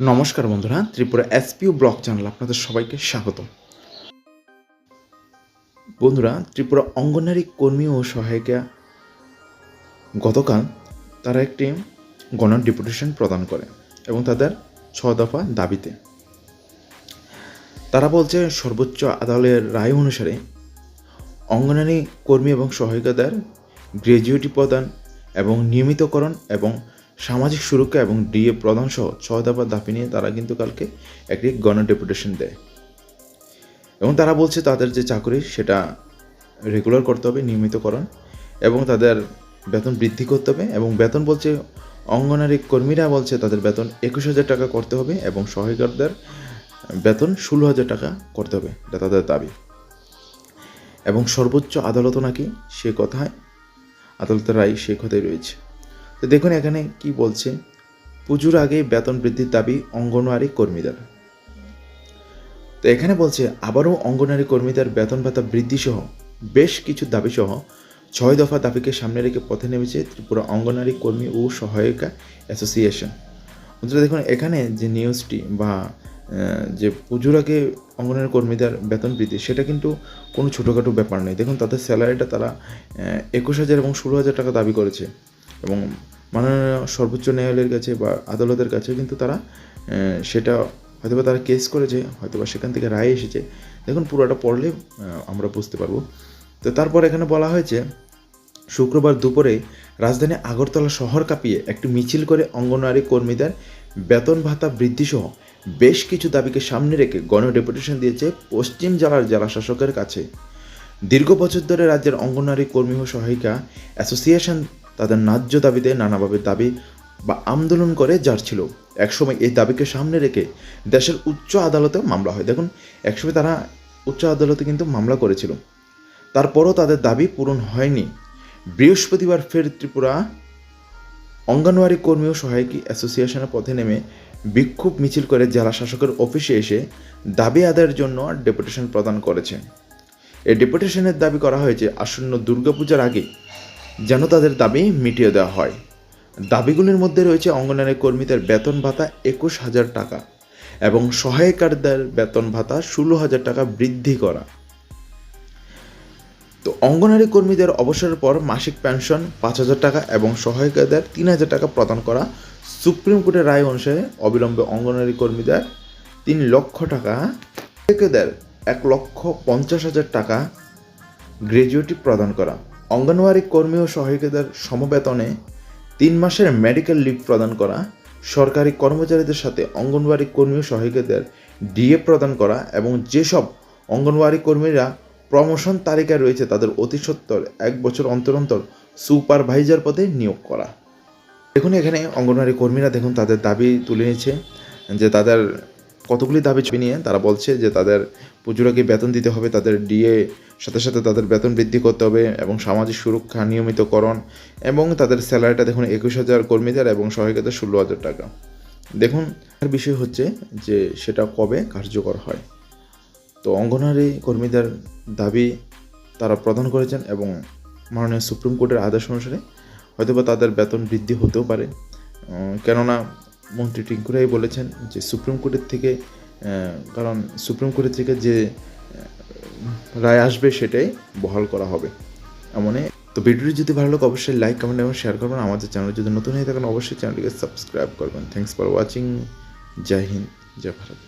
নমস্কার বন্ধুরা, Tripura SPO block channel আপনাদের সবাইকে স্বাগত বন্ধুরা, ত্রিপুরা অঙ্গনারী কর্মী ও সহায়িকা গতকাল তারা একটি গণ ডেপুটেশন প্রদান করে এবং তাদের ছ দফা দাবিতে। তারা বলছে, সর্বোচ্চ আদালতের রায় অনুসারে অঙ্গনারী কর্মী এবং সহায়িকাদের গ্র্যাজুয়েটি প্রদান এবং নিয়মিতকরণ এবং সামাজিক সুরক্ষা এবং ডিএ প্রদান সহ ছয় দফা দাবি নিয়ে তারা কিন্তু কালকে একটি গণ ডেপুটেশন দেয়। এবং তারা বলছে তাদের যে চাকরি সেটা রেগুলার করতে হবে, নিয়মিতকরণ এবং তাদের বেতন বৃদ্ধি করতে হবে এবং বেতন বলছে অঙ্গনারী কর্মীরা বলছে তাদের বেতন একুশ হাজার টাকা করতে হবে এবং সহায়িকারদের বেতন ষোলো হাজার টাকা করতে হবে, এটা তাদের দাবি। এবং সর্বোচ্চ আদালতও নাকি সে কথায়, আদালতের রায় সে কথাই রয়েছে। তো দেখুন এখানে কি বলছে। পুজোর আগে বেতন বৃদ্ধির দাবি অঙ্গনওয়াড়ি কর্মীদের। তো এখানে বলছে, আবারও অঙ্গনওয়াড়ি কর্মীদের বেতন ভাতা বৃদ্ধি সহ বেশ কিছু দাবি সহ ছয় দফা দাবিকে সামনে রেখে পথে নেমেছে ত্রিপুরা অঙ্গনওয়াড়ি কর্মী ও সহায়িকা অ্যাসোসিয়েশন। বন্ধুরা, দেখুন এখানে যে নিউজটি বা যে পুজোর আগে অঙ্গনওয়াড়ি কর্মীদের বেতন বৃদ্ধি, সেটা কিন্তু কোনো ছোটোখাটো ব্যাপার নয়। দেখুন, তাদের স্যালারিটা তারা একুশ হাজার এবং ষোলো হাজার টাকা দাবি করেছে। এবং মাননীয় সর্বোচ্চ ন্যায়ালয়ের কাছে বা আদালতের কাছে কিন্তু তারা সেটা হয়তোবা তারা কেস করেছে, হয়তোবা সেখান থেকে রায় এসেছে। দেখুন, পুরোটা পড়লে আমরা বুঝতে পারব। তো তারপর এখানে বলা হয়েছে, শুক্রবার দুপুরে রাজধানী আগরতলা শহর কাঁপিয়ে একটি মিছিল করে অঙ্গনওয়াড়ি কর্মীদের বেতন ভাতা বৃদ্ধি সহ বেশ কিছু দাবিকে সামনে রেখে গণ ডেপুটেশন দিয়েছে পশ্চিম জেলার জেলা শাসকের কাছে। দীর্ঘ বছর ধরে রাজ্যের অঙ্গনওয়াড়ি কর্মী ও সহায়িকা অ্যাসোসিয়েশন তাদের ন্যায্য দাবিতে নানাভাবে দাবি বা আন্দোলন করে যাচ্ছিল একসময় এই দাবিকে সামনে রেখে দেশের উচ্চ আদালতে মামলা হয়। দেখুন, একসময় তারা উচ্চ আদালতে কিন্তু মামলা করেছিল। তারপরও তাদের দাবি পূরণ হয়নি। বৃহস্পতিবার ফের ত্রিপুরা অঙ্গনওয়াড়ি কর্মী ও সহায়িকী অ্যাসোসিয়েশনের পথে নেমে বিক্ষোভ মিছিল করে জেলা শাসকের অফিসে এসে দাবি আদায়ের জন্য ডেপুটেশন প্রদান করেছে। এই ডেপুটেশনের দাবি করা হয়েছে আসন্ন দুর্গাপূজার আগে যেন তাদের দাবি মিটিয়ে দেওয়া হয়। দাবিগুলির মধ্যে রয়েছে অঙ্গনওয়াড়ি কর্মীদের বেতন ভাতা একুশ হাজার টাকা এবং সহায়িকারদের বেতন ভাতা ষোলো হাজার টাকা বৃদ্ধি করা। তো অঙ্গনারী কর্মীদের অবসরের পর মাসিক পেনশন পাঁচ হাজার টাকা এবং সহায়িকাদের তিন হাজার টাকা প্রদান করা সুপ্রিম কোর্টের রায় অনুসারে অবিলম্বে অঙ্গনারী কর্মীদের তিন লক্ষ টাকা এক লক্ষ পঞ্চাশ হাজার টাকা গ্র্যাজুয়েটি প্রদান করা। অঙ্গনওয়াড়ি কর্মী ও সহায়িকাদের সমবেতনে তিন মাসের মেডিকেল লিভ প্রদান করা, সরকারি কর্মচারীদের সাথে অঙ্গনওয়াড়ি কর্মী ও সহায়িকাদের ডিএ প্রদান করা এবং যেসব অঙ্গনওয়াড়ি কর্মীরা প্রমোশন তালিকায় রয়েছে তাদের অতি সত্তর এক বছর অন্তর অন্তর সুপারভাইজার পদে নিয়োগ করা। দেখুন এখানে অঙ্গনওয়াড়ি কর্মীরা দেখুন তাদের দাবি তুলে নিয়েছে যে তাদের কতগুলি দাবি ছবি নিয়ে তারা বলছে যে তাদের পুজোরাকে বেতন দিতে হবে, তাদের ডিএ সাথে সাথে তাদের বেতন বৃদ্ধি করতে হবে এবং সামাজিক সুরক্ষা নিয়মিতকরণ এবং তাদের স্যালারিটা দেখুন একুশ হাজার কর্মীদের এবং সহায়িকাদের ষোলো হাজার টাকা। দেখুন আর বিষয় হচ্ছে যে সেটা কবে কার্যকর হয়। তো অঙ্গনওয়াড়ি কর্মীদের দাবি তারা প্রদান করেছেন এবং মাননীয় সুপ্রিম কোর্টের আদেশ অনুসারে হয়তোবা তাদের বেতন বৃদ্ধি হতেও পারে। কেননা মন্ত্রী টিঙ্কুরাই বলেছেন যে সুপ্রিম কোর্টের থেকে কারণ সুপ্রিম কোর্টের থেকে যে রায় আসবে সেটাই বহাল করা হবে। এমনই। তো ভিডিওটি যদি ভালো লাগে, অবশ্যই লাইক কমেন্ট এবং শেয়ার করবেন। আমাদের চ্যানেল যদি নতুন হয়ে থাকেন, অবশ্যই চ্যানেলটিকে সাবস্ক্রাইব করবেন। Thanks for watching Jai Hind, Jai Bharat.